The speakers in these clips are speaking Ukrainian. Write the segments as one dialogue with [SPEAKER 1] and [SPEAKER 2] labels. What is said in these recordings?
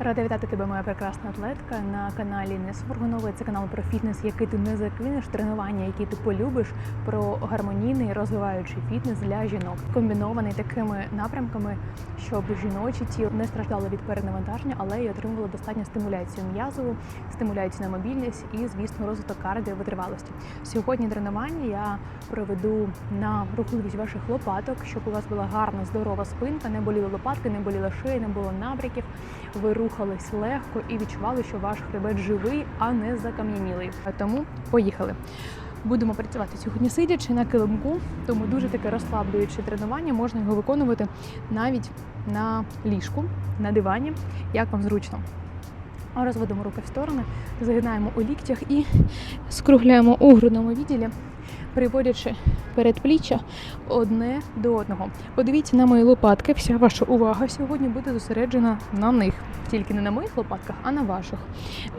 [SPEAKER 1] Рада вітати тебе, моя прекрасна атлетка на каналі Несфоргоновий. Це канал про фітнес, який ти не закинеш, тренування, які ти полюбиш, про гармонійний розвиваючий фітнес для жінок, комбінований такими напрямками, щоб жіночі тіло не страждало від перенавантаження, але й отримувало достатньо стимуляцію м'язову, стимуляцію на мобільність і, звісно, розвиток кардіовитривалості. Сьогодні тренування я проведу на рухливість ваших лопаток, щоб у вас була гарна, здорова спинка, не боліли лопатки, не боліла шия, не було набряків. Ви рухались легко і відчували, що ваш хребет живий, а не закам'янілий. Тому поїхали. Будемо працювати сьогодні сидячи на килимку, тому дуже таке розслаблююче тренування. Можна його виконувати навіть на ліжку, на дивані, як вам зручно. Розводимо руки в сторони, згинаємо у ліктях і скругляємо у грудному відділі, приводячи передпліччя одне до одного. Подивіться на мої лопатки. Вся ваша увага сьогодні буде зосереджена на них, тільки не на моїх лопатках, а на ваших.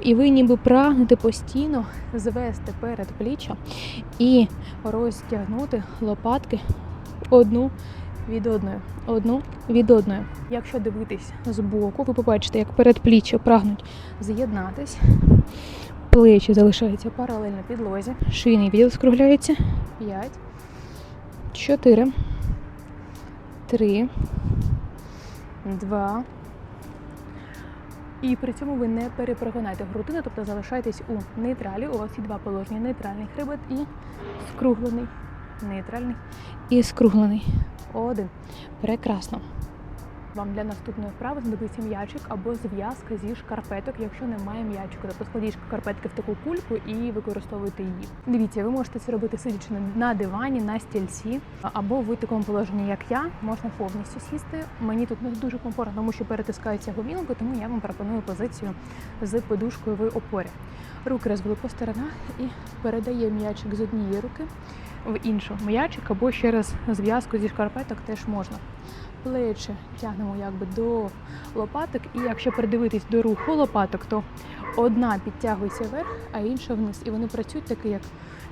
[SPEAKER 1] І ви ніби прагнете постійно звести передпліччя і розтягнути лопатки одну від одної, одну від одної. Якщо дивитись з боку, ви побачите, як передпліччя прагнуть з'єднатись. Плечі залишаються паралельно підлозі. Шийний відділ скругляється. 5, 4, 3, 2. І при цьому ви не перепрогинаєте грудину, тобто залишаєтесь у нейтралі. У вас є два положення: нейтральний хребет і скруглений. Нейтральний і скруглений. Один. Прекрасно. Вам для наступної вправи знадобиться м'ячик або зв'язка зі шкарпеток, якщо немає м'ячика. Тобто складіть шкарпетки в таку кульку і використовуйте її. Дивіться, ви можете це робити сидячи на- дивані, на стільці, або в такому положенні, як я, можна повністю сісти. Мені тут не дуже комфортно, тому що перетискаються гомілки, тому я вам пропоную позицію з подушкою в опорі. Руки розвели по сторонах і передає м'ячик з однієї руки в іншу. М'ячик або ще раз зв'язку зі шкарпеток теж можна плечі тягнемо якби до лопаток, і якщо придивитись до руху лопаток, то одна підтягується вверх, а інша вниз. І вони працюють таки, як,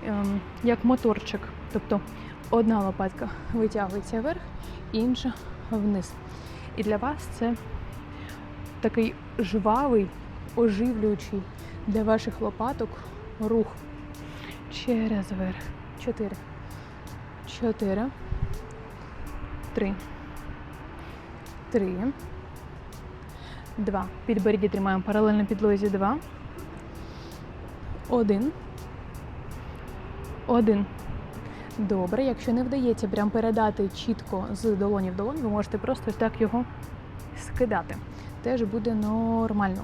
[SPEAKER 1] ем, як моторчик. Тобто одна лопатка витягується вверх, інша вниз. І для вас це такий жвавий, оживлюючий для ваших лопаток рух. Через верх. Чотири. Чотири. Три. Три. Два. Підборіддя тримаємо паралельно підлозі. Два. Один. Один. Добре. Якщо не вдається прям передати чітко з долоні в долонь, ви можете просто так його скидати. Теж буде нормально.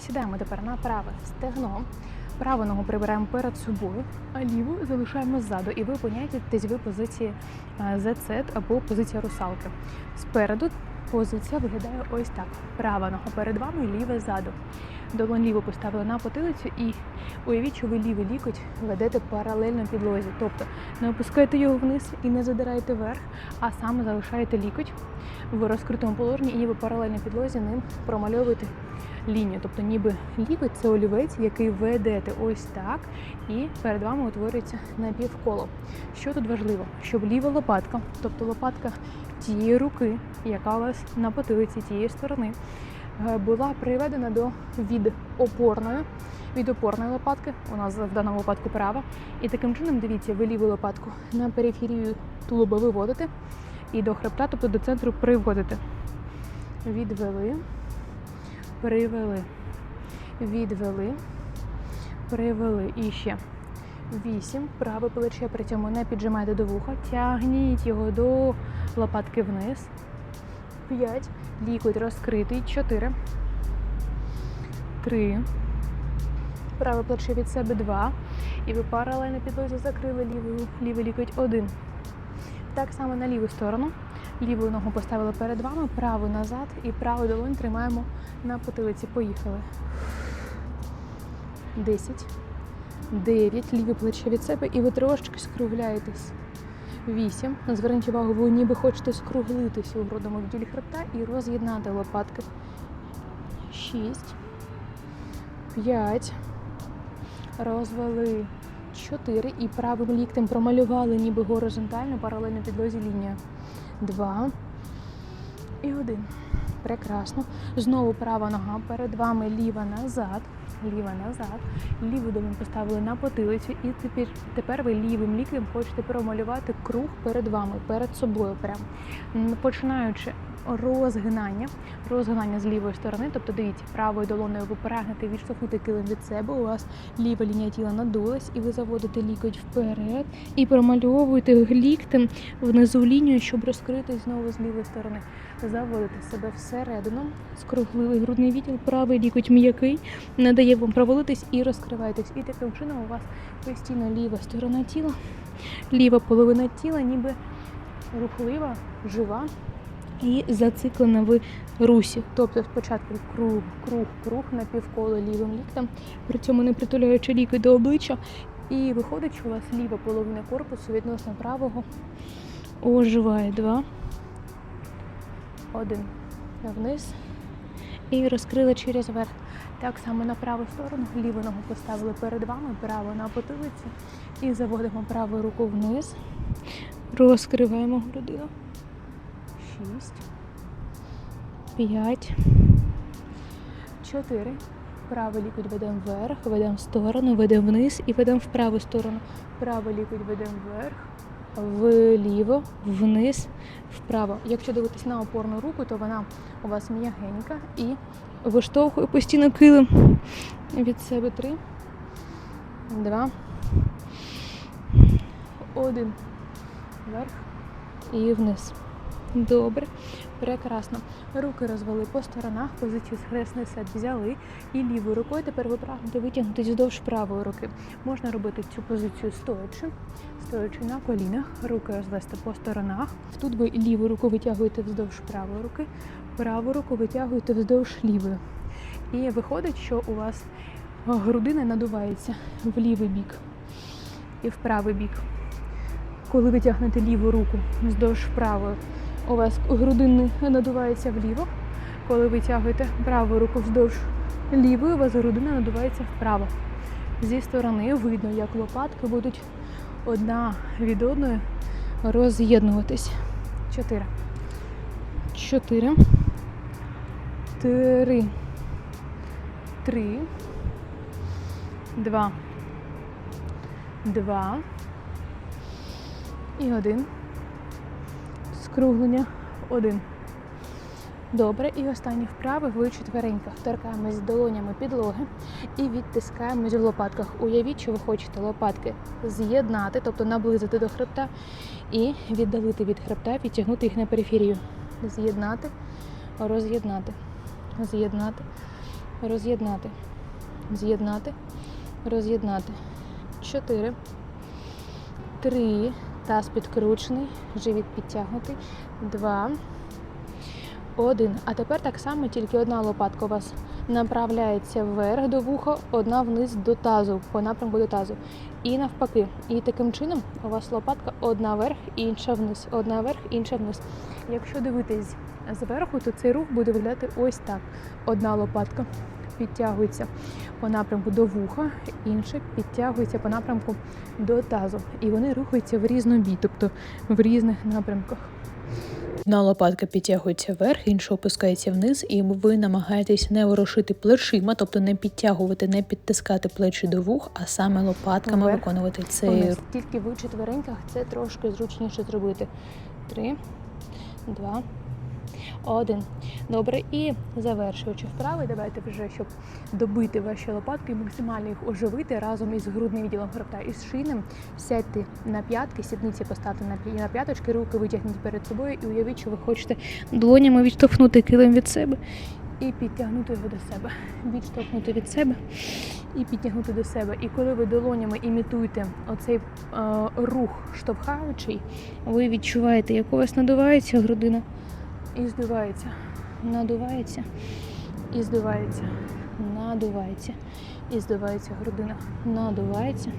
[SPEAKER 1] Сідаємо тепер на праве стегно. Праву ногу прибираємо перед собою, а ліву залишаємо ззаду. І ви опиняєтесь в позиції е, Z або позиція русалки. Спереду позиція виглядає ось так: права нога перед вами, ліва ззаду. Долонь ліву поставили на потилицю і уявіть, що ви лівий лікоть ведете паралельно підлозі. Тобто не опускаєте його вниз і не задираєте вверх, а саме залишаєте лікоть в розкритому положенні і ніби паралельно підлозі ним промальовуєте лінію. Тобто ніби лікоть це олівець, який ведете ось так, і перед вами утворюється напівколо. Що тут важливо? Щоб ліва лопатка, тобто лопатка тієї руки, яка у вас на потилиці тієї сторони, е, була приведена до від опорної. Від опорної лопатки, у нас в даному випадку права. І таким чином, дивіться, ви ліву лопатку на периферію тулуба виводите і до хребта, тобто до центру приводите. Відвели, привели, відвели, привели. І ще. Вісім. Праве плече при цьому не піджимайте до вуха. Тягніть його до лопатки вниз. П'ять. Лікоть розкритий. Чотири. Три. Праве плече від себе два. І ви паралельно підлозі закрили лівий лікоть один. Так само на ліву сторону. Ліву ногу поставили перед вами, праву назад і праву долонь тримаємо на потилиці. Поїхали. Десять. Дев'ять. Ліве плече від себе і ви трошки скругляєтесь. Вісім. Зверніть увагу, ви ніби хочете скруглитися у грудному відділі хребта і роз'єднати лопатки. Шість. П'ять. Розвели. Чотири. І правим ліктем промалювали ніби горизонтально, паралельно підлозі лінія. Два. І один. Прекрасно. Знову права нога перед вами ліва назад. Ліва назад. Ліву долоню поставили на потилицю. І тепер, тепер ви лівим ліктем хочете промалювати круг перед вами, перед собою. Прямо. Починаючи розгинання, розгинання з лівої сторони, тобто дивіться, правою долоною ви прагнете відштовхнути килим від себе. У вас ліва лінія тіла надулась, і ви заводите лікоть вперед і промальовуєте ліктем внизу лінію, щоб розкрити знову з лівої сторони. Заводите себе всередину, скруглили грудний відділ, правий лікоть м'який, не дає вам провалитись і розкриваєтесь. І таким чином у вас постійно ліва сторона тіла, ліва половина тіла, ніби рухлива, жива і зациклена в русі. Тобто спочатку круг, круг, круг на півколо лівим ліктем, при цьому не притуляючи ліки до обличчя. І виходить, що у вас ліва половина корпусу відносно правого оживає. Два. Один. Вниз. І розкрили через верх. Так само на праву сторону. Ліву ногу поставили перед вами, право на потилицю. І заводимо праву руку вниз. Розкриваємо грудину. Шість. П'ять. Чотири. Правий лікоть ведемо вверх, ведемо в сторону, ведемо вниз і ведемо в праву сторону. Правий лікоть ведемо вверх, вліво, вниз, вправо. Якщо дивитись на опорну руку, то вона у вас м'ягенька і виштовхує постійно килим від себе три, два, один. Вверх і вниз. Добре, прекрасно. Руки розвели по сторонах, позицію схресний сет взяли. І лівою рукою тепер ви прагнете витягнути вздовж правої руки. Можна робити цю позицію стоячи, стоячи на колінах, руки розвести по сторонах. Тут ви ліву руку витягуєте вздовж правої руки, праву руку витягуєте вздовж лівої. І виходить, що у вас грудина надувається в лівий бік і в правий бік. Коли ви тягнете ліву руку вздовж правої, у вас грудини надувається вліво. Коли ви тягуєте праву руку вздовж лівої, у вас грудина надувається вправо. Зі сторони видно, як лопатки будуть одна від одної роз'єднуватись. Чотири. Чотири. Три. Три. Два. Два. І один. Скруглення. Один. Добре. І останні вправи в четвереньках. Торкаємось долонями підлоги і відтискаємось в лопатках. Уявіть, що ви хочете лопатки з'єднати, тобто наблизити до хребта, і віддалити від хребта, підтягнути їх на периферію. З'єднати, роз'єднати, з'єднати, роз'єднати, з'єднати, роз'єднати. Чотири. Три. Таз підкручений, живіт підтягнутий. Два. Один. А тепер так само, тільки одна лопатка у вас направляється вверх до вуха, одна вниз до тазу, по напрямку до тазу. І навпаки. І таким чином у вас лопатка одна вверх, інша вниз. Одна вверх, інша вниз. Якщо дивитись зверху, то цей рух буде виглядати ось так. Одна лопатка підтягується по напрямку до вуха, інша підтягується по напрямку до тазу. І вони рухаються в різнобій, тобто в різних напрямках. Одна лопатка підтягується вверх, інша опускається вниз, і ви намагаєтесь не ворушити плечима, тобто не підтягувати, не підтискати плечі до вух, а саме лопатками
[SPEAKER 2] Вверх,
[SPEAKER 1] виконувати цей
[SPEAKER 2] вниз.
[SPEAKER 1] Тільки в четвереньках це трошки зручніше зробити. Три, два, один. Добре, і завершуючи вправи, давайте вже, щоб добити ваші лопатки максимально їх оживити разом із грудним відділом хребта і з шийним. Сядьте на п'ятки, сідниці поставте на п'яточки, руки витягніть перед собою і уявіть, що ви хочете долонями відштовхнути килим від себе і підтягнути його до себе. Відштовхнути від себе і підтягнути до себе. І коли ви долонями імітуєте оцей е, рух штовхаючий, ви відчуваєте, як у вас надувається грудина і здувається, надувається і здувається, надувається і здувається грудина, надувається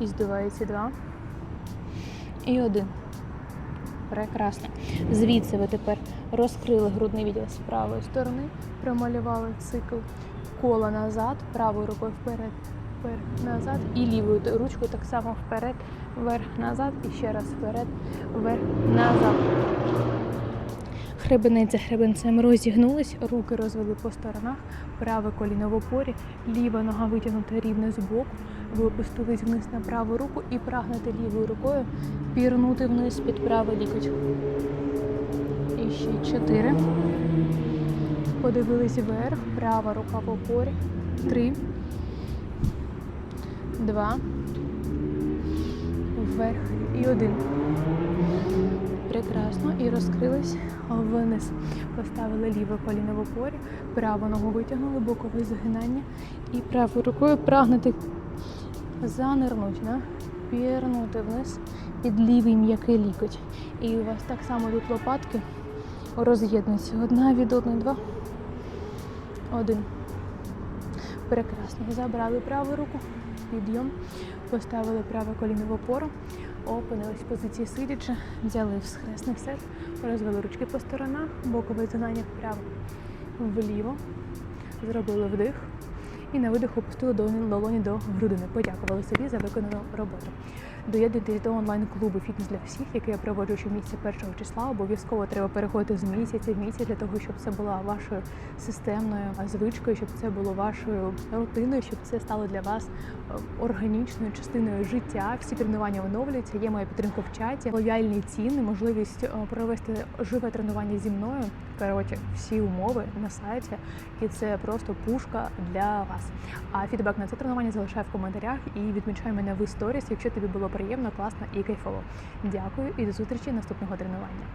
[SPEAKER 1] і здувається два і один. Прекрасно. Звідси ви тепер розкрили грудний відділ з правої сторони, промалювали цикл кола назад, правою рукою вперед, вперед, назад і лівою ручкою так само вперед, вверх, назад і ще раз вперед, вверх, назад. Хребенець за хребенцем розігнулись, руки розвели по сторонах, праве коліно в опорі, ліва нога витягнута рівно з боку. Ви опустились вниз на праву руку і прагнете лівою рукою пірнути вниз під правий лікоть. І ще чотири. Подивились вверх, права рука в опорі. Три. Два. Вверх і один. Прекрасно. І розкрились вниз. Поставили ліве коліно в опорі, праву ногу витягнули, бокове згинання. І правою рукою прагнути занирнути, да? пірнути вниз під лівий м'який лікоть. І у вас так само тут лопатки роз'єднуються. Одна від одної, два. Один. Прекрасно. Забрали праву руку, підйом, поставили праве коліно в опору, опинились в позиції сидячи, взяли схресний сет, розвели ручки по сторонах, бокове згинання вправо, вліво, зробили вдих і на видих опустили долоні до грудини. Подякували собі за виконану роботу. Доєднуйтесь до онлайн-клубу Фітнес для всіх, який я проводжу щомісяця першого числа. Обов'язково треба переходити з місяця в місяць для того, щоб це була вашою системною звичкою, щоб це було вашою рутиною, щоб це стало для вас органічною частиною життя. Всі тренування оновлюються. Є моя підтримка в чаті, лояльні ціни, можливість е, провести живе тренування зі мною. Коротше, всі умови на сайті, і це просто пушка для вас. А фідбек на це тренування залишай в коментарях і відмічай мене в сторіс, якщо тобі було приємно, класно і кайфово. Дякую і до зустрічі наступного тренування.